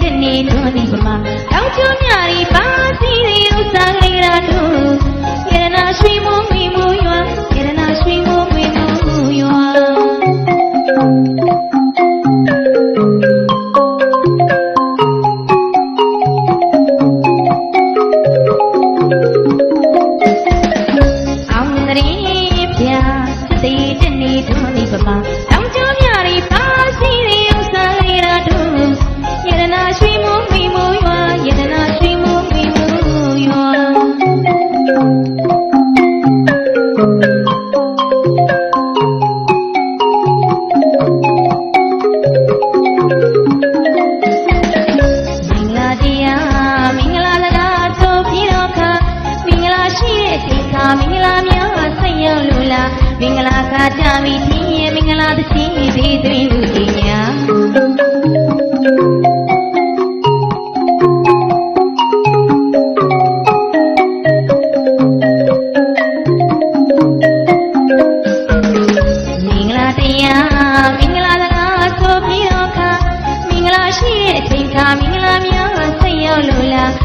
ကျိုးမြရီပါစီရီဥစ္စာလေးရာတို့ရတနာရွှေမိုးငွေမိုးရွာရတနာရွှေမိုးငွေမိုးရွာအောင်နရီပြသေတနေတော်နေပပ မင်္ဂလာများဆက်ရောက်လို့လားမင်္ဂလာခါကြပြီချင်းရဲ့မင်္ဂလာတချင်းဒီသွင်းမှုကြီးညာမင်္ဂလာတရားမင်္ဂလာစကားဆိုပြီးတော့ခါမင်္ဂလာရှိတဲ့အချိန်ခါမင်္ဂလာများဆက်ရောက်လို့လား